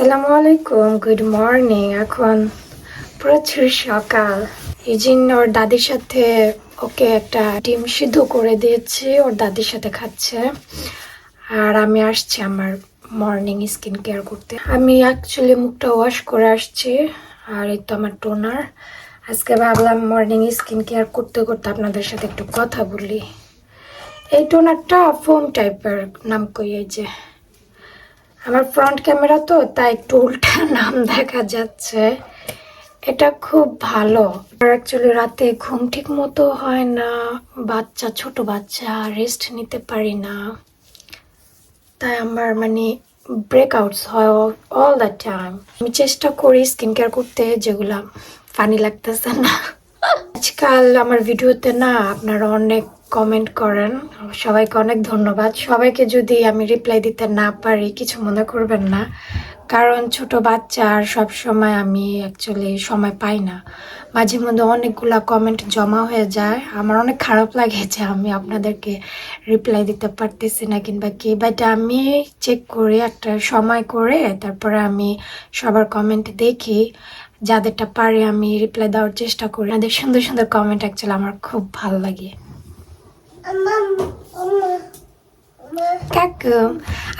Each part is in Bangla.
আসসালামু আলাইকুম গুড মর্নিং এখন প্রচুর সকাল। এই জন্য ওর দাদির সাথে ওকে একটা ডিম সিদ্ধ করে দিয়েছি, ওর দাদির সাথে খাচ্ছে। আর আমি আসছি আমার মর্নিং স্কিন কেয়ার করতে। আমি অ্যাকচুয়ালি মুখটা ওয়াশ করে আসছি, আর এই তো আমার টোনার আজকে ভাবলাম মর্নিং স্কিন কেয়ার করতে করতে আপনাদের সাথে একটু কথা বলি। এই টোনারটা ফোম টাইপের নাম কই এই যে? আমার ফ্রন্ট ক্যামেরা তো, তাই একটু উল্টা নাম দেখা যাচ্ছে। এটা খুব ভালো। অ্যাকচুয়ালি রাতে ঘুম ঠিক মতো হয় না, বাচ্চা, ছোট বাচ্চা রেস্ট নিতে পারি না। তাই আমার মানে ব্রেকআউটস হয় অল দ্য টাইম আমি চেষ্টা করি স্কিন কেয়ার করতে, যেগুলা ফানি লাগতেছে না। আজকাল আমার ভিডিওতে না, আপনারা অনেক কমেন্ট করেন। সবাইকে অনেক ধন্যবাদ। সবাইকে যদি আমি রিপ্লাই দিতে না পারি, কিছু মনে করবেন না। কারণ ছোট বাচ্চা আর সময় আমি অ্যাকচুয়ালি সময় পাই না। মাঝে মধ্যে অনেকগুলা কমেন্ট জমা হয়ে যায়। আমার অনেক খারাপ লাগে যে আমি আপনাদেরকে রিপ্লাই দিতে পারতেছি না কিংবা কি। বাট আমি চেক করি একটা সময় করে, তারপরে আমি সবার কমেন্ট দেখি। যাদেরটা পারে আমি রিপ্লাই দেওয়ার চেষ্টা করি। আপনাদের সুন্দর সুন্দর কমেন্ট অ্যাকচুয়ালি আমার খুব ভালো লাগে। কাকু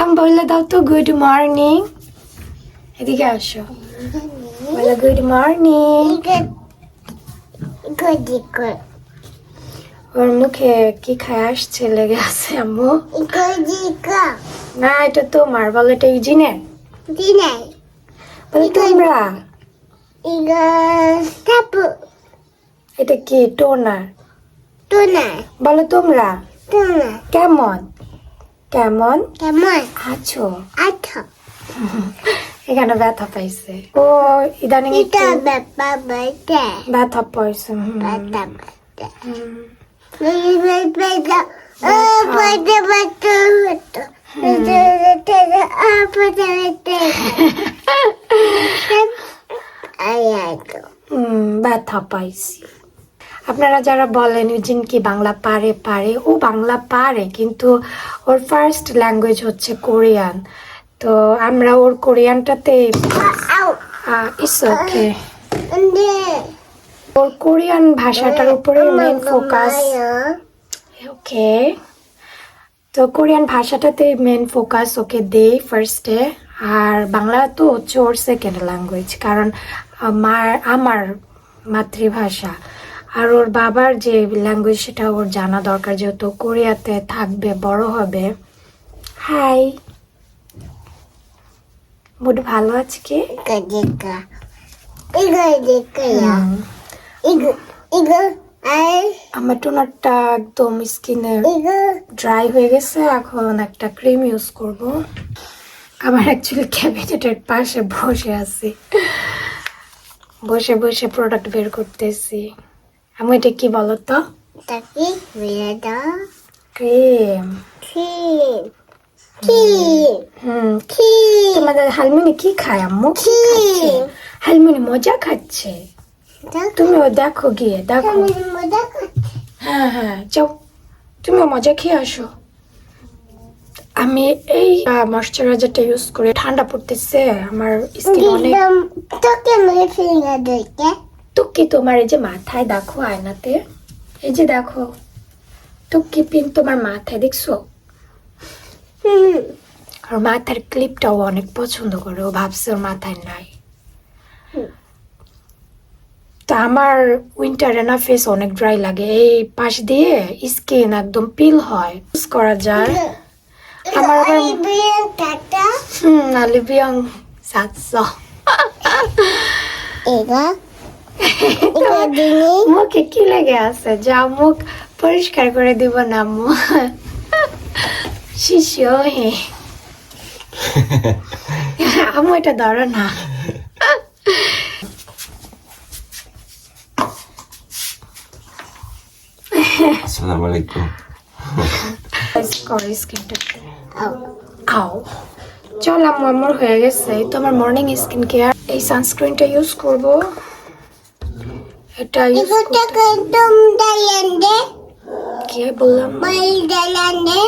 আমি বললে দাও তো গুড মর্নিং এদিকে আসো। বলো গুড মর্নিং ওর মুখে কি খায় আসছে লেগে আছে আম্মু। না এটা তোমার বলো এটা ইউজিনের বলো তোমরা? এটা কি টোনার বলো তোমরা কেমন কেমন কেমন আছো এখানে ব্যথা পাইছে ও ইদানিং একটু ব্যথা পাইছে হুম, হুম। হুম, ব্যথা পাইছি আপনারা যারা বলেন ইউজিন কি বাংলা পারে পারে, ও বাংলা পারে, কিন্তু ওর ফার্স্ট ল্যাঙ্গুয়েজ হচ্ছে কোরিয়ান। তো আমরা ওর কোরিয়ানটাতে ওকে ওর কোরিয়ান ভাষাটার উপরে মেন ফোকাস ওকে। তো কোরিয়ান ভাষাটাতে মেন ফোকাস ওকে দেই ফার্স্টে আর বাংলা তো হচ্ছে ওর সেকেন্ড ল্যাঙ্গুয়েজ কারণ আমার আমার মাতৃভাষা। আর ওর বাবার যে ল্যাঙ্গুয়েজ সেটা ওর জানা দরকার যেহেতু কোরিয়াতে থাকবে বড় হবে। হাই মুড ভালো আজকে? আমার টোনারটা একদম স্কিনে ড্রাই হয়ে গেছে এখন একটা ক্রিম ইউজ করব। আমার অ্যাকচুয়ালি ক্যাবিনেটের পাশে বসে আছি। বসে বসে প্রোডাক্ট বের করতেছি। আমি এটা কি বলো তো? ক্রিম। হুম। তোমাদের হালমিনি কি খায় আম্মু? কি হালমিনি মজা খাচ্ছে? তুমিও দেখো গিয়ে দেখো। হ্যাঁ হ্যাঁ যাও। তুমিও মজা খেয়ে আসো। আমি এই ময়শ্চারাইজারটা ইউজ করে ঠান্ডা পড়তেছে। আমার স্কিন অনেক টুকি তোমার এই যে মাথায় দেখো আয়নাতে? এই যে দেখো টুকি পিন তোমার মাথায় দেখছ? আর মাথার ক্লিপটাও অনেক পছন্দ করে ও ভাবছে ওর মাথায় নাই। তো আমার উইন্টারে না ফেস অনেক ড্রাই লাগে এই পাশ দিয়ে স্কিন একদম পিল হয় ইউজ করা যায়। আমার আবার হুম আলিবিয়াং সাতশো। মুখে কি লেগে আছে? যা মুখ পরিষ্কার করে দিব না আম্মু শিশু হে। আম্মু এটা ধরো না। আসসালামু আলাইকুম। আও চল আম্মু আমার হয়ে গেছে। এই তো আমার মর্নিং স্কিন কেয়ার এই সানস্ক্রিনটা ইউজ করব। এটা এটা কদম দালান্ডে কি বললাম মাল দালান্ডে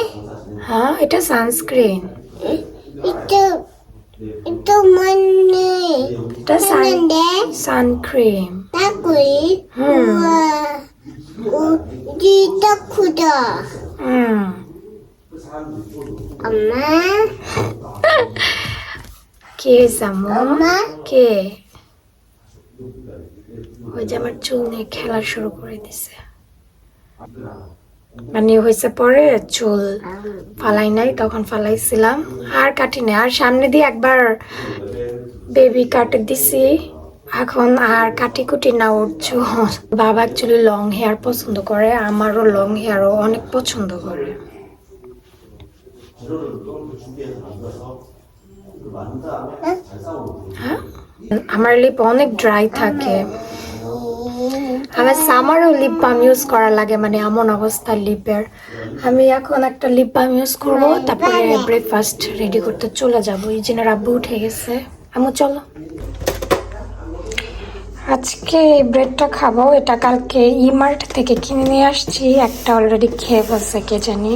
হ্যাঁ এটা সানস্ক্রিন এটা এটা মানে এটা সানডে সানক্রিম তাকুই হুম ও দিটা খুদা হুম আম্মা কে সামো আম্মা কে ওই যে আমার চুল নিয়ে খেলা শুরু করে দিছে। মানে হয়েছে পরে চুল ফালাই নাই, তখন ফালাইছিলাম। আর কাটি নাই। আর সামনে দিয়ে একবার বেবি কাটে দিছি। এখন আর কাটি কুটি না ওর বাবা অ্যাকচুয়ালি লং হেয়ার পছন্দ করে, আমারও লং হেয়ারও অনেক পছন্দ করে। হ্যাঁ? আমার লিপ অনেক ড্রাই থাকে। আমার সামারও লিপ বাম ইউজ করা লাগে মানে এমন অবস্থা লিপের আমি এখন একটা লিপ বাম ইউজ করব তারপরে ব্রেকফাস্ট রেডি করতে চলে যাব। এই জন্য আব্বু উঠে গেছে। আমু চলো। আজকে এই ব্রেডটা খাব এটা কালকে ইমার্ট থেকে কিনে নিয়ে আসছি একটা অলরেডি খেয়ে বসে কে জানি।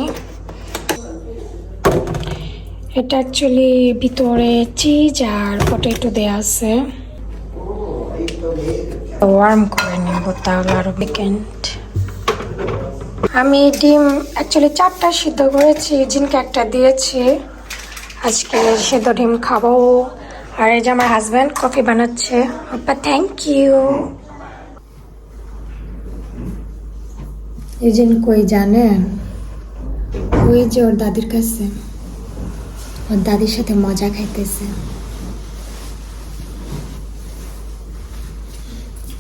এটা অ্যাকচুয়ালি ভিতরে চিজ আর পটেটো দেওয়া আছে। ওয়ার্ম করে নেব তাহলে আরও উইকেন্ড আমি ডিম অ্যাকচুয়ালি চারটা সিদ্ধ করেছি জিনকে একটা দিয়েছি। আজকে সেদ্ধ ডিম খাব। আর এই যে আমার হাজব্যান্ড কফি বানাচ্ছে। আপা থ্যাংক ইউ এই জিন কই জানেন ওই যে ওর দাদির কাছে। ওর দাদির সাথে মজা খাইতেছে।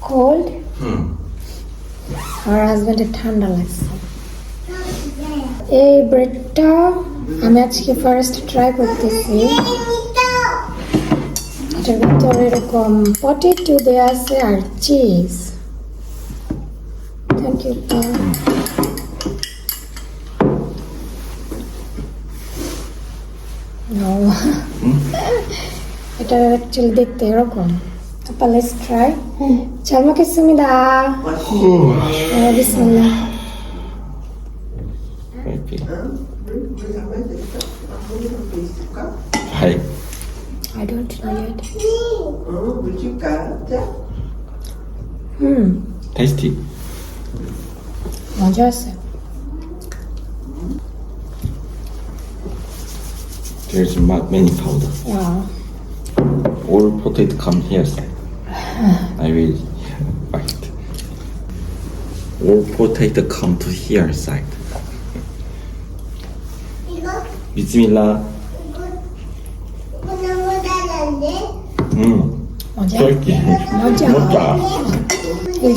কোল্ড আমার হাজব্যান্ডের ঠান্ডা লাগছে এই ব্রেডটা আমি আজকে ফার্স্ট ট্রাই করতেছি এটার ভিতরে এরকম পটেটো দেওয়া আছে আর চিজ থ্যাংক ইউ. এটা অ্যাকচুয়ালি দেখতে এরকম। 아빠 let's try. 잘 먹겠습니다. 네, 비스밀라. 파이팅. 파이. I don't know yet. 음, 테스티. 먼저 왔어요. There's ma- many powder. 와, All potato come here. sir. I will fight. Or potato come to here side. 이거? 비스밀라. 이거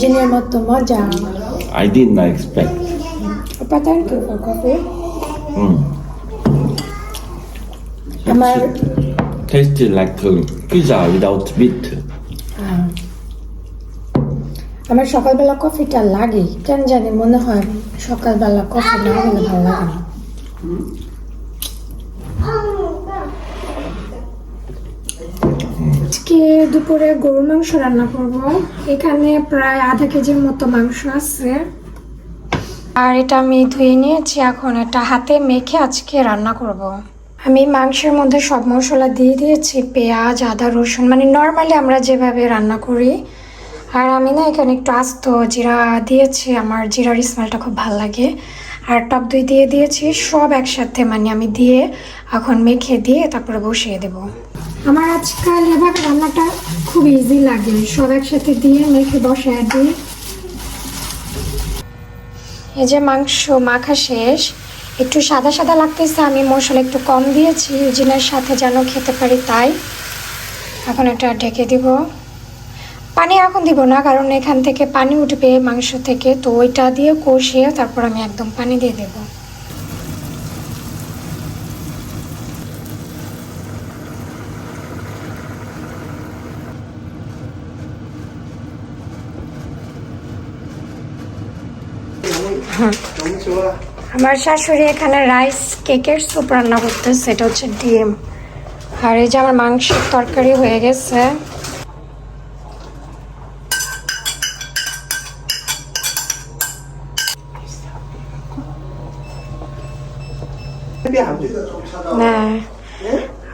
너무 뭐또 모자. I did not expect. 오빠 딸기 커피? 응. Am I... Tasted like pizza without meat. আমার সকালবেলা কফিটা লাগে কেন জানি মনে হয় সকালবেলা কফি না হলে ভালো লাগে না। আজকে দুপুরে গরুর মাংস রান্না করব। এখানে প্রায় আধা কেজির মতো মাংস আছে। আর এটা আমি ধুয়ে নিয়েছি, এখন এটা হাতে মেখে আজকে রান্না করব। আমি মাংসের মধ্যে সব মশলা দিয়ে দিয়েছি, পেঁয়াজ, আদা, রসুন মানে নর্মালি আমরা যেভাবে রান্না করি আর আমি না এখানে একটু আস্ত জিরা দিয়েছি, আমার জিরার স্মেলটা খুব ভালো লাগে। আর টক দই দিয়ে দিয়েছি, সব একসাথে মানে আমি দিয়ে এখন মেখে দিয়ে তারপরে বসিয়ে দেব। আমার আজকাল এভাবে রান্নাটা খুব ইজি লাগে, সব একসাথে দিয়ে মেখে বসায় দিই। এই যে মাংস মাখা শেষ, একটু সাদা সাদা লাগতেছে, আমি মশলা একটু কম দিয়েছি, জিনের সাথে যেন খেতে পারি তাই। এখন এটা ঢেকে দিব। পানি এখন দিব না, কারণ এখান থেকে পানি উঠবে মাংস থেকে। তো ওইটা দিয়ে কষিয়ে তারপর আমি একদম পানি দিয়ে দেব। আমার শাশুড়ি এখানে রাইস কেকের সুপ রান্না করতেছে, এটা হচ্ছে ডিম। আর এই যে আমার মাংসের তরকারি হয়ে গেছে।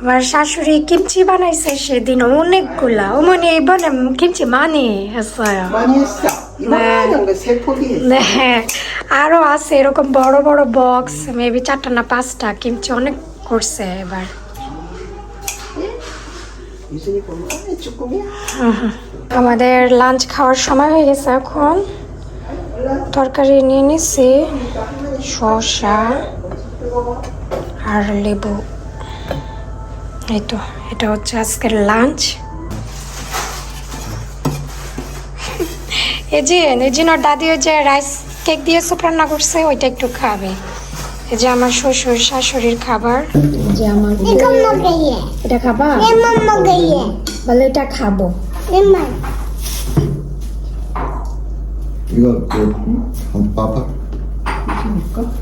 আমার শাশুড়ি কিমচি বানাইছে সেদিন অনেকগুলা। ও মনে বনে কিমচি মানে হ্যাঁ। হ্যাঁ, হ্যাঁ। আরও আছে এরকম বড় বড় বক্স মেবি চারটা না পাঁচটা কিমচি অনেক করছে এবার। আমাদের লাঞ্চ খাওয়ার সময় হয়ে গেছে এখন। তরকারি নিয়ে নিছি শসা আর লেবু। এই তো এটা হচ্ছে আজকের লাঞ্চ এই যে এই যে ওর দাদি ওই যে রাইস কেক দিয়ে স্যুপ রান্না করছে ওইটা একটু খাবে এই যে আমার শ্বশুর শাশুড়ির খাবার এই যে আমার 이거 먹을래. এটা খাবা 레몬 먹을래. বলে এটা খাবো 레몬. 이거 그 봐봐.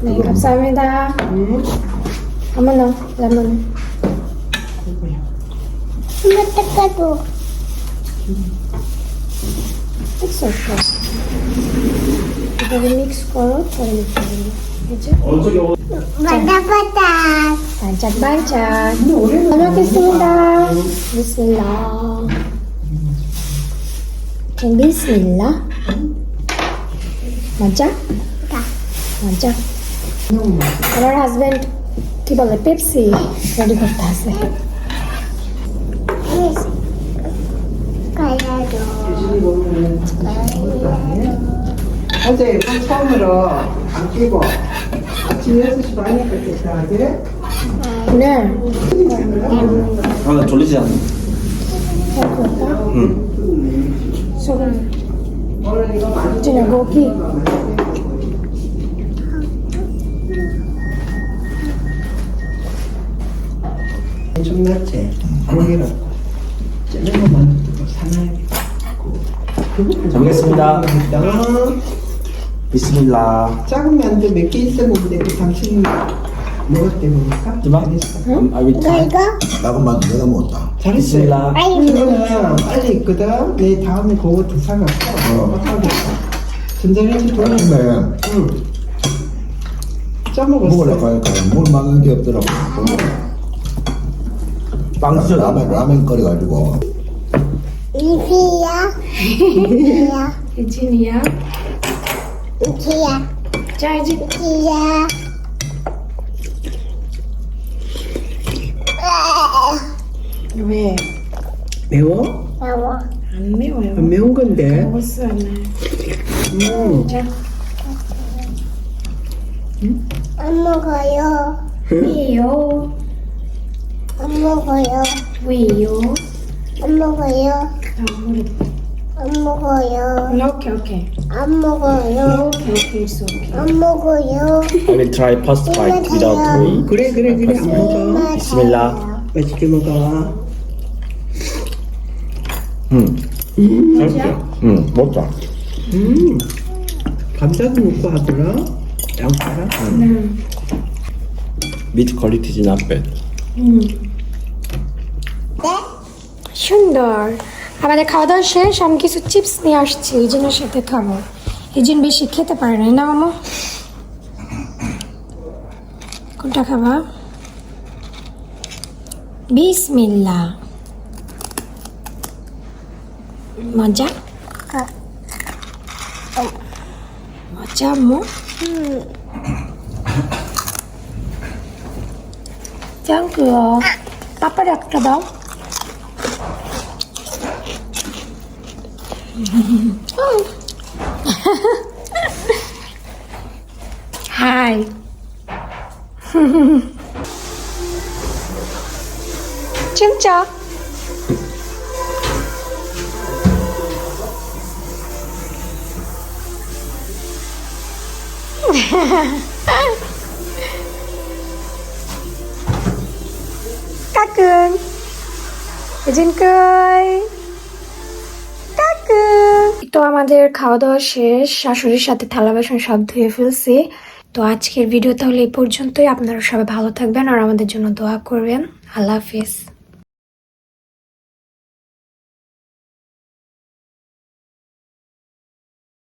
네, 감사합니다. 어머나, 레몬. 엄마 Uma tacador. Isso, এটাকে মিক্স করো করে নিতে হবে বাটা বাটা বাঞ্চাক বাঞ্চাক ভালো বিসমিল্লাহ বিসমিল্লাহ বিসমিল্লাহ মজা মজা আমার হাজব্যান্ড কি বলে পেপসি রেডি করতে আসে 어제 일본 처음으로 안 끼고 아침 6시 반이니까 괜찮아지? 네. 아, 졸리지 않아. 응. 소금. 그냥 고기. 좀 낫지? 고기로. 찔리면 사나이. 잘 먹겠습니다. 어, 비스밀라. 작은 만두 몇개 있었는데 그 당신이 먹었대 보니까 이만? 잘했어. 음, I will 이거? 나가만 내가 못다. 잘했어. 비스밀라. 이거는 빨리 있거든. 내 다음에 그것도 사갖고 어. 전자레인지 돌려. 아침에 응. 짜먹었어. 먹으려고 하니까 물 많은 게 없더라고. 빵 주죠, 라면, 라면 끓여가지고. 이진이야 이피야. 자 이제 이피야. 왜? 매워? 나와. 안 매워요 안 매운 건데. 먹었어요 네. 음. 자안 먹어요. 위요 안 먹어요. 안 먹어요. 안 먹어요. 오케이 오케이 안 먹어요. 오케이 오케이 있어 안 먹어요. I will try first bite without whey. 그래 그래 그래 안 먹어. 비스밀라. 맛있게 먹어. 음. 맛있죠? 음, 먹자. 음. 감자도 넣고 하더라. 양파랑. Meat quality is not bad. সুন্দর। আমাদের খাওয়া দাওয়া শেষ আমি কিছু চিপস নিয়ে আসছি ইজিনের সাথে খাব। এই জন্য বেশি খেতে পারে না না মামা? কোনটা খাবা? বিসমিল্লা। মজা? মজা মো? থ্যাংক ইউ পাপার একটা দাও। hai. Chim chó các cường. Jin cười তো আমাদের খাওয়া দাওয়া শেষ। শাশুড়ির সাথে থালা বাসন সব ধুয়ে ফেলছি। তো আজকের ভিডিও তাহলে এই পর্যন্তই। আপনারা সবাই ভালো থাকবেন আর আমাদের জন্য দোয়া করবেন। আল্লাহ হাফিজ।